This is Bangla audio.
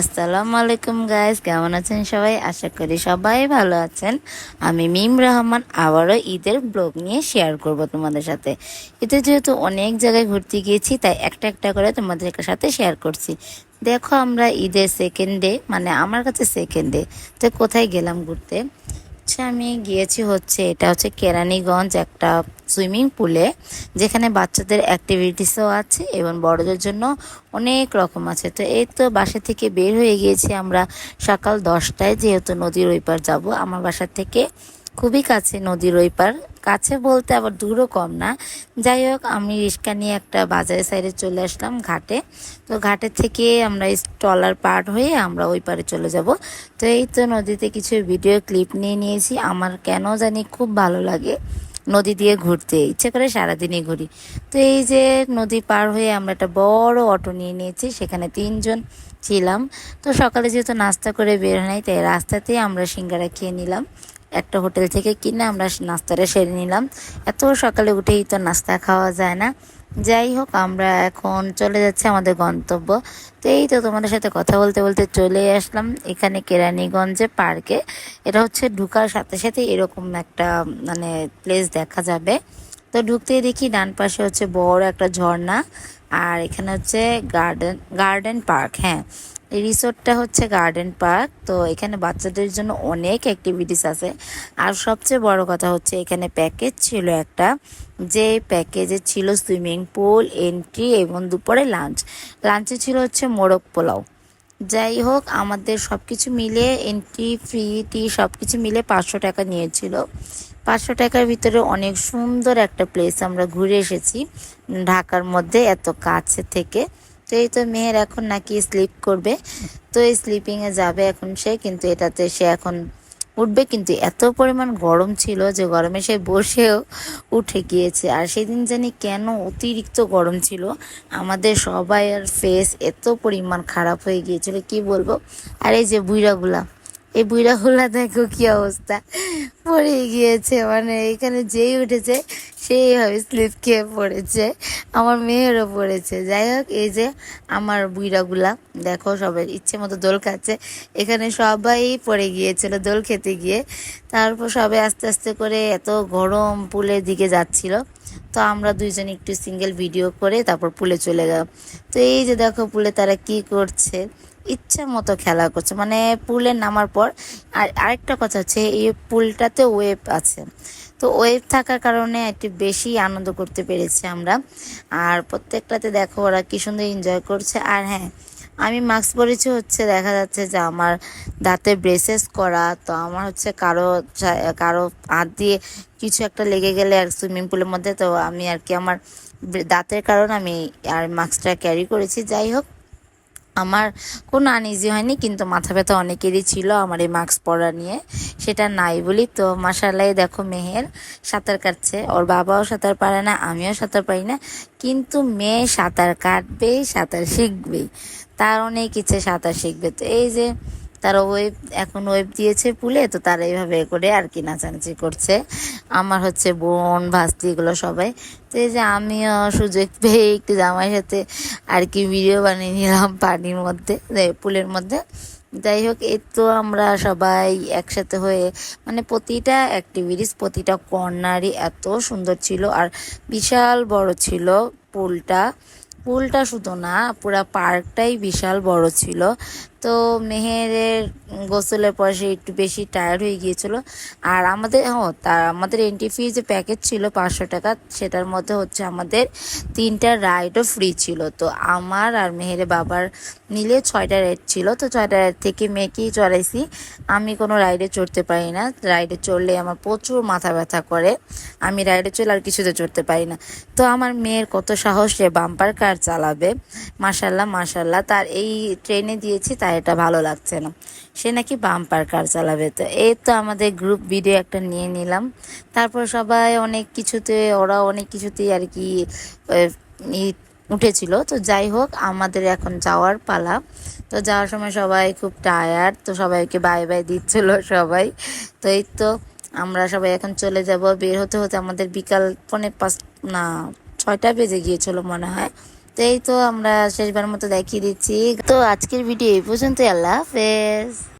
আসসালামু আলাইকুম গাইস কেমন আছেন সবাই? আশা করি সবাই ভালো আছেন। আমি মিম রহমান, আবারও ঈদের ব্লগ নিয়ে শেয়ার করব তোমাদের সাথে। ঈদে যেহেতু অনেক জায়গায় ঘুরতে গিয়েছি, তাই একটা একটা করে তোমাদের সাথে শেয়ার করছি। দেখো আমরা ঈদের সেকেন্ড ডে মানে আমার কাছে সেকেন্ড ডে তো কোথায় গেলাম ঘুরতে? হচ্ছে আমি গিয়েছি হচ্ছে, এটা হচ্ছে কেরানীগঞ্জ একটা সুইমিং পুলে, যেখানে বাচ্চাদের অ্যাক্টিভিটিসও আছে এবং বড়দের জন্য অনেক রকম আছে। তো এই তো বাসা থেকে বের হয়ে গিয়েছি আমরা সকাল দশটায়, যেহেতু নদীর ওইপার যাব। আমার বাসা থেকে খুবই কাছে নদীর ওই পার। কাছে বলতে আবার দূরও কম না। যাই হোক, আমি রিক্সা নিয়ে একটা বাজারের সাইডে চলে আসলাম ঘাটে। তো ঘাটের থেকে আমরা ট্রলার পার হয়ে আমরা ওই পারে চলে যাব। তো এই তো নদীতে কিছু ভিডিও ক্লিপ নিয়ে নিয়েছি। আমার কেন জানি খুব ভালো লাগে। নদী দিয়ে ঘুরতে, ইচ্ছে করে সারাদিনই ঘুরি। তো এই যে নদী পার হয়ে আমরা একটা বড় অটো নিয়ে নিয়েছি, সেখানে তিনজন ছিলাম। তো সকালে যেহেতু নাস্তা করে বের হয় তাই রাস্তাতেই আমরা সিঙ্গারা খেয়ে নিলাম। একটা হোটেল থেকে কিনে আমরা নাস্তাটা সেরে নিলাম। এত সকালে উঠেই তো নাস্তা খাওয়া যায় না। যাই হোক, আমরা এখন চলে যাচ্ছি আমাদের গন্তব্য। তো এই তো তোমাদের সাথে কথা বলতে বলতে চলে আসলাম এখানে কেরানীগঞ্জে পার্কে। এটা হচ্ছে ঢুকার সাথে সাথে এরকম একটা মানে প্লেস দেখা যাবে। তো ঢুকতেই দেখি ডান পাশে হচ্ছে বড় একটা ঝর্ণা। আর এখানে হচ্ছে গার্ডেন গার্ডেন পার্ক হ্যাঁ। এই রিসোর্টটা হচ্ছে গার্ডেন পার্ক। তো এখানে বাচ্চাদের জন্য অনেক অ্যাক্টিভিটিস আছে। আর সবচেয়ে বড় কথা হচ্ছে এখানে প্যাকেজ ছিল একটা, যে প্যাকেজে ছিল সুইমিং পুল এন্ট্রি এবং দুপুরে লাঞ্চ লাঞ্চে ছিল হচ্ছে মোরগ পোলাও। যাই হোক, আমাদের সব কিছু মিলে এন্ট্রি ফ্রি টি সব কিছু মিলে পাঁচশো টাকা নিয়েছিল। পাঁচশো টাকার ভিতরে অনেক সুন্দর একটা প্লেস আমরা ঘুরে এসেছি। ঢাকার মধ্যে এত কাছে থেকে। তো এই তো মেয়ের এখন নাকি স্লিপ করবে। তো এই স্লিপিংয়ে যাবে এখন সে, কিন্তু এটাতে সে এখন উঠবে। কিন্তু এত পরিমাণ গরম ছিল যে গরমে সে বসেও উঠে গিয়েছে। আর সেদিন জানি কেন অতিরিক্ত গরম ছিল। আমাদের সবাইয়ের ফেস এত পরিমাণ খারাপ হয়ে গিয়েছিল, কি বলব? আর এই যে বুইরাগুলা এই বুড়া বুইরাগুলা দেখো কি অবস্থা। পড়ে গিয়েছে মানে এখানে যেই উঠেছে, সেইভাবে স্লিপ খেয়ে পড়েছে। আমার মেয়েরও পড়েছে। যাই হোক, এই যে আমার বুইরাগুলা দেখো সবাই ইচ্ছে মতো দোল খাচ্ছে। এখানে সবাই পড়ে গিয়েছিল দোল খেতে গিয়ে। তারপর সবাই আস্তে আস্তে করে এত গরম পুলের দিকে যাচ্ছিল। তো আমরা দুইজন একটু সিঙ্গেল ভিডিও করে তারপর পুলে চলে গেলাম। তো এই যে দেখো পুলে তারা কি করছে। ইচ্ছা মতো খেলা করছে। মানে পুলে নামার পর আর আরেকটা কথা হচ্ছে, এই পুলটাতে ওয়েব আছে। তো ওয়েব থাকার কারণে একটু বেশি আনন্দ করতে পেরেছি আমরা। আর প্রত্যেকটাতে দেখো ওরা কি সুন্দর এনজয় করছে। আর হ্যাঁ আমি মাস্ক পরেছি হচ্ছে দেখা যাচ্ছে যে আমার দাঁতে ব্রেসেস করা, তো আমার হচ্ছে কারও কারও হাত দিয়ে কিছু একটা লেগে গেলে আর সুইমিং পুলের মধ্যে, তো আমি আর কি আমার দাঁতের কারণে আমি আর মাস্কটা ক্যারি করেছি। যাই হোক আমার কোনো আনইজি হয়নি, কিন্তু মাথা ব্যথা অনেকেরই ছিল আমার এই মাস্ক পরা নিয়ে। সেটা নাই বলি তো মাসাল্লাই দেখো মেহের সাঁতার কাটছে। ওর বাবাও সাঁতার পারে না, আমিও সাঁতার পারি না, কিন্তু মেয়ে সাঁতার কাটবেই সাঁতার শিখবেই। তার অনেক ইচ্ছে সাঁতার শিখবে। তো এই যে তারা ওয়েব এখন ওয়েব দিয়েছে পুলে, তো তারা এইভাবে করে আর কি নাচানাচি করছে। আমার হচ্ছে বোন, ভাস্তি এগুলো সবাই। তো এই যে আমিও সুযোগ পেয়ে একটু জামাইয়ের সাথে আর কি ভিডিও বানিয়ে নিলাম পানির মধ্যে পুলের মধ্যে। যাই হোক, এই তো আমরা সবাই একসাথে হয়ে মানে প্রতিটা অ্যাক্টিভিটিস প্রতিটা কর্নারই এত সুন্দর ছিল আর বিশাল বড় ছিল পুলটা। পুলটা শুধু না, পুরা পার্কটাই বিশাল বড় ছিল। তো মেহেরের গোসলের পর সে একটু বেশি টায়ার্ড হয়ে গিয়েছিল। আর আমাদের হ্যাঁ তার আমাদের এন্ট্রি ফি যে প্যাকেজ ছিল পাঁচশো টাকা, সেটার মধ্যে হচ্ছে আমাদের তিনটা রাইডও ফ্রি ছিল। তো আমার আর মেহেরের বাবার মিলে ছয়টা রাইড ছিল। তো ছয়টা রাইড থেকে মেয়েকেই চড়াইছি। আমি কোনো রাইডে চড়তে পারি না। রাইডে চড়লে আমার প্রচুর মাথা ব্যথা করে। আমি রাইডে চলে আর কিছুতে চড়তে পারি না। তো আমার মেয়ের কত সাহস সে বাম্পার কার চালাবে। মাসাল্লাহ মাসাল্লাহ তার এই ট্রেনে দিয়েছি, তাই এটা ভালো লাগছে না। সে নাকি বাম্পার কার চালাবে। তো এই তো আমাদের গ্রুপ ভিডিও একটা নিয়ে নিলাম। তারপর সবাই অনেক কিছুতে ওরা অনেক কিছুতেই আর কি উঠেছিল। তো যাই হোক, আমাদের এখন যাওয়ার পালা। তো যাওয়ার সময় সবাই খুব টায়ার্ড তো সবাইকে বাই বাই দিচ্ছিল সবাই। তো এই তো আমরা সবাই এখন চলে যাব। বের হতে হতে আমাদের বিকাল পৌনে পাঁচ, না, ছয়টা বেজে গিয়েছিল মনে হয়। তো এই তো আমরা শেষবার মতো দেখিয়ে দিচ্ছি। তো আজকের ভিডিও এই পর্যন্ত আল্লাহ হাফেজ।